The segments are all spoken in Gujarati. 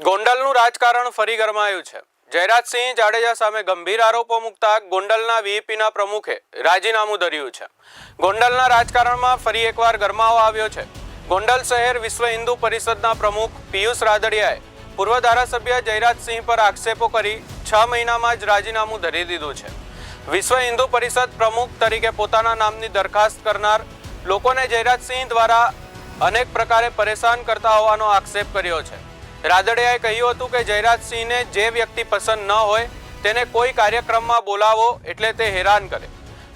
ગોંડલનું રાજકારણ ફરી ગરમાયું છે. જયરાજસિંહ જાડેજા સામે ગંભીર આરોપો મૂકતા ગોંડલના વીઈપીના પ્રમુખે રાજીનામું ધર્યું છે. ગોંડલના રાજકારણમાં ફરી એકવાર ગરમાવો આવ્યો છે. ગોંડલ શહેર વિશ્વ હિન્દુ પરિષદના પ્રમુખ પિયુષ રાદડિયાએ પૂર્વ ધારાસભ્ય જયરાજસિંહ પર આક્ષેપો કરી છ મહિનામાં જ રાજીનામું ધરી દીધું છે. વિશ્વ હિન્દુ પરિષદ પ્રમુખ તરીકે પોતાના નામની દરખાસ્ત કરનાર લોકોને જયરાજસિંહ દ્વારા અનેક પ્રકારે પરેશાન કરતા હોવાનો આક્ષેપ કર્યો છે. રાદડિયાએ કહ્યું હતું કે જયરાજસિંહને જે વ્યક્તિ પસંદ ન હોય, તેને કોઈ કાર્યક્રમમાં બોલાવો એટલે તે હેરાન કરે.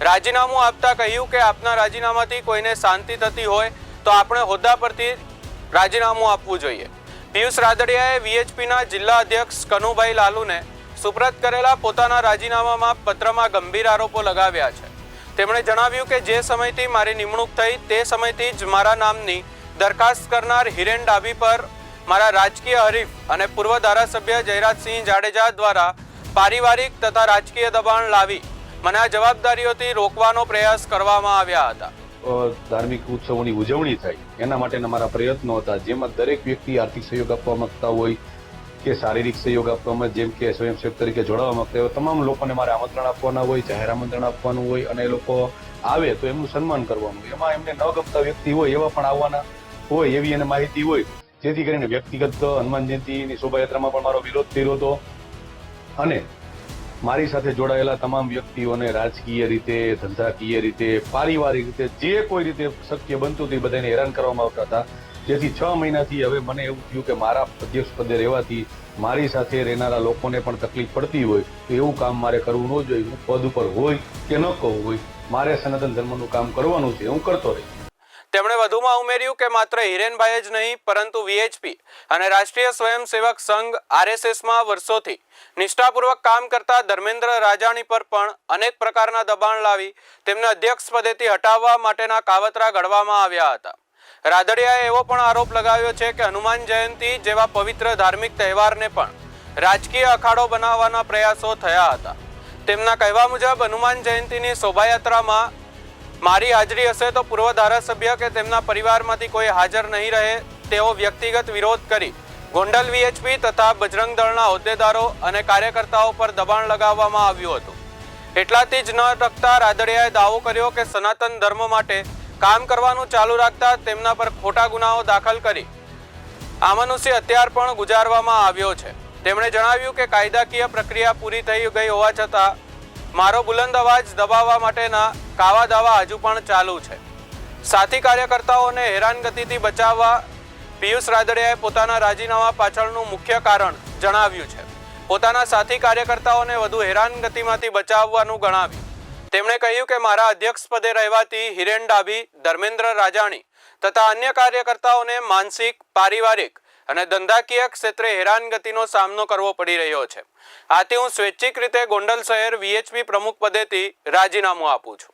રાજીનામું આપતા કહ્યું કે આપના રાજીનામાથી કોઈને શાંતિ થતી હોય, તો આપણે હોદ્દા પરથી રાજીનામું આપવું જોઈએ. પિયુષ રાદડિયાએ વીએચપીના જિલ્લા અધ્યક્ષ કનુભાઈ લાલુને સુપ્રત કરેલા પોતાના રાજીનામામાં પત્રમાં ગંભીર આરોપો લગાવ્યા છે. તેમણે જણાવ્યું કે જે સમયથી મારી નિમણૂક થઈ, તે સમયથી જ મારા નામની દરખાસ્ત કરનાર હિરેન ડાબી પર મારા રાજકીય હરીફ અને પૂર્વ ધારાસભ્ય જયરાજસિંહ જાડેજા દ્વારા પારિવારિક તથા રાજકીય દબાણ લાવી મને આ જવાબદારીઓથી રોકવાનો પ્રયાસ કરવામાં આવ્યા હતા. ધાર્મિક ઉત્સવોની ઉજવણી થાય, એના માટેના મારા પ્રયત્નો હતા. જેમાં દરેક વ્યક્તિ આર્થિક સહયોગ આપવા માંગતા હોય કે શારીરિક સહયોગ આપવામાં જેમ કે સ્વયંસેવક તરીકે જોડાવા માંગતા હોય, તમામ લોકોને મારે આમંત્રણ આપવાના હોય, જાહેર આમંત્રણ આપવાનું હોય અને એ લોકો આવે તો એમનું સન્માન કરવાનું એમાં એમને ન ગમતા વ્યક્તિ હોય, એવા પણ આવવાના હોય એવી એને માહિતી હોય. જેથી કરીને વ્યક્તિગત હનુમાન જયંતિની શોભાયાત્રામાં પણ મારો વિરોધ કર્યો હતો. અને મારી સાથે જોડાયેલા તમામ વ્યક્તિઓને રાજકીય રીતે, ધંધાકીય રીતે, પારિવારિક રીતે, જે કોઈ રીતે શક્ય બનતું એ બધાને હેરાન કરવામાં આવતા હતા. જેથી છ મહિનાથી હવે મને એવું થયું કે મારા અધ્યક્ષ પદે રહેવાથી મારી સાથે રહેનારા લોકોને પણ તકલીફ પડતી હોય તો એવું કામ મારે કરવું ન જોઈએ. હું પદ ઉપર હોય કે ન કહું હોય, મારે સનાતન ધર્મનું કામ કરવાનું છે. હું કરતો રહીશ. તેમણે વધુમાં ઉમેર્યું કે માત્ર હિરેનભાઈ જ નહીં, પરંતુ વીએચપી અને રાષ્ટ્રીય સ્વયંસેવક સંઘ આરએસએસમાં વર્ષોથી નિષ્ઠાપૂર્વક કામ કરતા ધર્મેન્દ્ર રાજાણી પર પણ અનેક પ્રકારના દબાણ લાવી તેમને અધ્યક્ષ પદેથી હટાવવા માટેના કાવતરા ઘડવામાં આવ્યા હતા. રાદડિયાએ એવો પણ આરોપ લગાવ્યો છે કે હનુમાન જયંતિ જેવા પવિત્ર ધાર્મિક તહેવારને પણ રાજકીય અખાડો બનાવવાના પ્રયાસો થયા હતા. તેમના કહેવા મુજબ હનુમાન જયંતિની શોભાયાત્રામાં મારી હાજરી હશે તો પૂર્વ ધારાસભ્ય કે તેમના પરિવારમાંથી કોઈ હાજર નહીં રહે તેવો વ્યક્તિગત વિરોધ કરી ગોંડલ વીએચપી તથા બજરંગ દળના હોદ્દેદારો અને કાર્યકર્તાઓ પર દબાણ લગાવવામાં આવ્યું હતું. એટલાથી જ ન ટકતા રાદડિયાએ દાવો કર્યો કે સનાતન ધર્મ માટે કામ કરવાનું ચાલુ રાખતા તેમના પર ખોટા ગુનાઓ દાખલ કરી અમાનુષી હત્યાર પણ ગુજારવામાં આવ્યો છે. તેમણે જણાવ્યું કે કાયદાકીય પ્રક્રિયા પૂરી થઈ ગઈ હોવા છતાં મારો બુલંદ અવાજ દબાવવા માટેના કાવા દાવા હજુ પણ ચાલુ છે. સાથી કાર્યકર્તાઓને હેરાનગતિથી બચાવવા પિયુષ રાદડિયાએ પોતાના રાજીનામા પાછળનું મુખ્ય કારણ જણાવ્યું છે. પોતાના સાથી કાર્યકર્તાઓને વધુ હેરાનગતિમાંથી બચાવવાનું ગણાવ્યું. તેમણે કહ્યું કે મારા અધ્યક્ષ પદે રહેવાથી હિરેન ડાભી, ધર્મેન્દ્ર રાજાણી તથા અન્ય કાર્યકર્તાઓને માનસિક, પારિવારિક અને ધંધાકીય ક્ષેત્રે હેરાનગતિનો સામનો કરવો પડી રહ્યો છે. આથી હું સ્વૈચ્છિક રીતે ગોંડલ શહેર વીએચપી પ્રમુખ પદેથી રાજીનામું આપું છું.